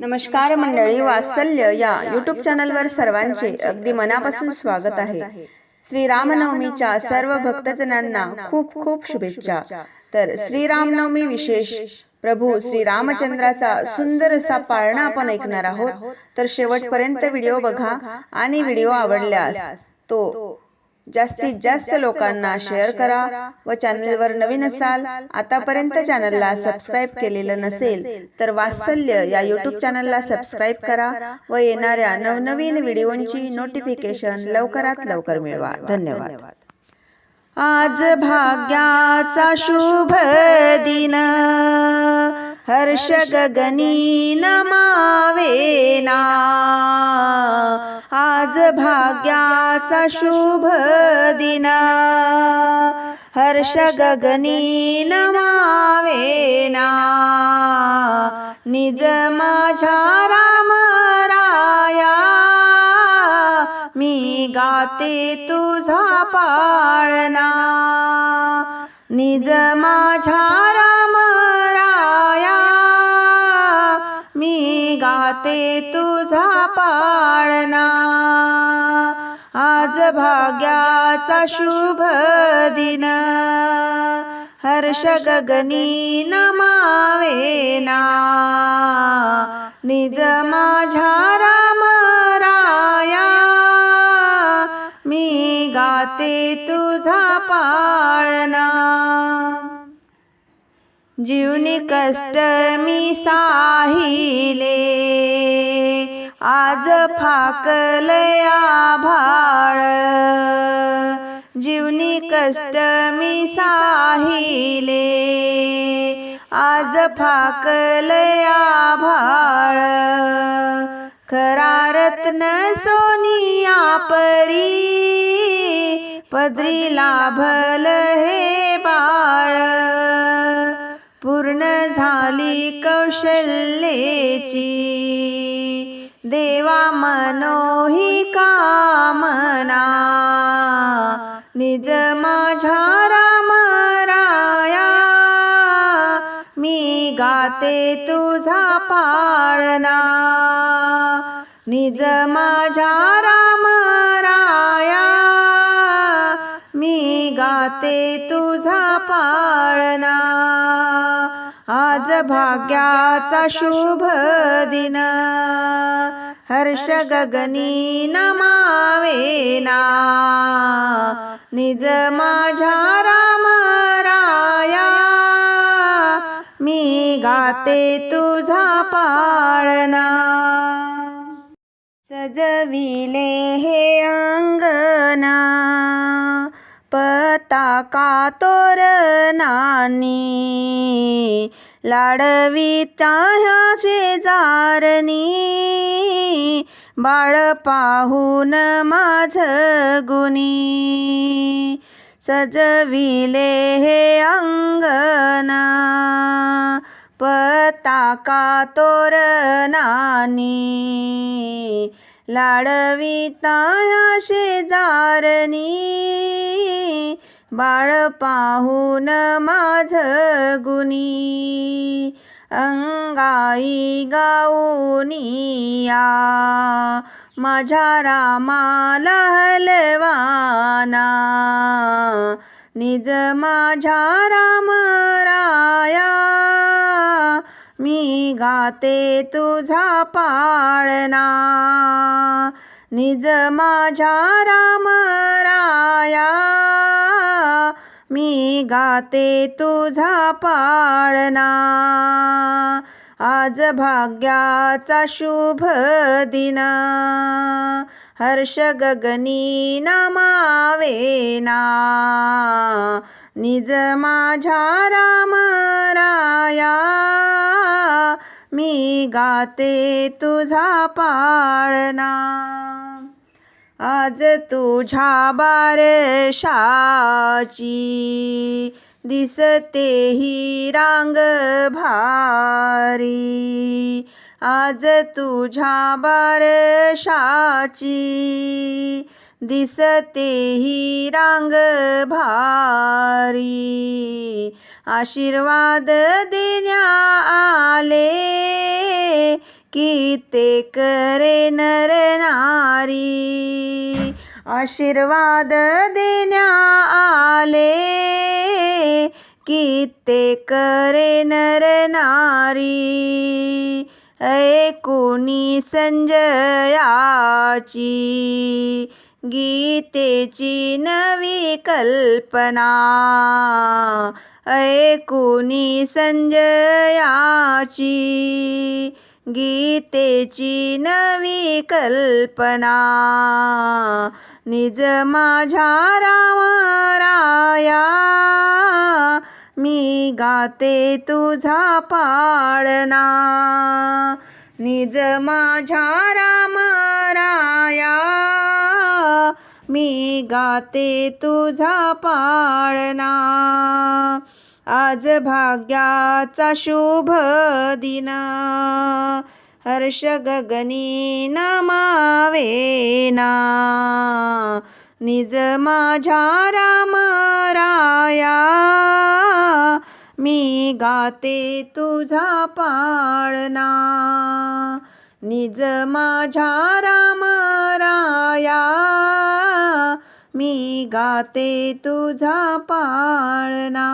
नमस्कार मंडळी वात्सल्य या यूट्यूब चॅनलवर सर्वांचे अगदी मनापासून स्वागत आहे. श्री रामनवमीच्या सर्व भक्तजनांना खूप खूप शुभेच्छा. तर श्रीरामनवमी विशेष प्रभू श्री रामचंद्राचा सुंदर असा पाळणा आपण ऐकणार आहोत. तर शेवटपर्यंत व्हिडिओ बघा आणि व्हिडिओ आवडल्यास तो जास्तीत जास्त लोकांना शेअर करा व चॅनलवर नवीन असाल आतापर्यंत चॅनलला सबस्क्राईब केलेलं नसेल तर वात्सल्य या यूट्यूब चॅनलला सबस्क्राईब करा व येणाऱ्या नवनवीन व्हिडिओंची नोटिफिकेशन लवकरात लवकर मिळवा. धन्यवाद. आज भाग्याचा शुभ दिन. हर्ष गगनी नमावेना आज भाग्याचा शुभ दिन. हर्ष गगनी नमावेना निज माझ्या राम राया. मी गाते तुझा पाळणा. निज माझ्या राम ते गाते तुझा पाळणा. आज भाग्याचा शुभ दिन. हर्ष गगनी नमावेना निज माझ्या राम राया मी गाते तुझा पाळणा. जीवनी कष्ट मी साहिले. आज फाकलया भाळ जीवनी कष्ट मी साहिले. आज फाकलया भाळ खरा रत्न सोनिया परी पदरी लाभल हे बाळ. पूर्ण झाली कौशल्येची. देवा मनोही कामना. निज माझ्या राम राया मी गाते तुझा पाळणा. निज माझ्या राम राया गाते तुझा पाळणा. आज भाग्याचा शुभ दिन. हर्ष गगनी नमावेना. निज माझ्या राम राया. मी गाते तुझा पाळणा. सजविले पताका तोरणानी लाडविता ह्या शेजारणी बाळ पाहून माझ गुणी. सजविले हे अंगना पताका तोरणानी लाडविता ह्या शेजारणी बाळ पाहून माझ गुणी. अंगाई गाऊनिया माझ्या रामाला हलवाना. निज माझ्या राम राया. मी गाते तुझा पाळणा. निज माझ्या राम राया. मी गाते तुझा पाळणा. आज भाग्याचा शुभ दिन. हर्ष गगनी नमावेना. निज माझ्या राम राया. मी गाते तुझा पाळणा. आज तुझ्या बारशाची दिसते ही रांग भारी. आज तुझ्या बारशाची दिसते ही रांग भारी. आशीर्वाद देण्या आले कित्येक करे नर नारी. आशीर्वाद देण्या आले कित्येक करे नर नारी. ऐकुनी संजयाची गीतेची नवी कल्पना. ऐकुनी संजयाची गीतेची नवी कल्पना. निज माझ्या रामराया मी गाते तुझा पाळणा. निज माझ्या रामराया मी गाते तुझा पाळणा. आज भाग्याचा शुभ दिन. हर्ष गगनी नमावेना. निज माझ्या राम राया. मी गाते तुझा पाळना निज माझ्या राम राया. मी गाते तुझा पाळणा.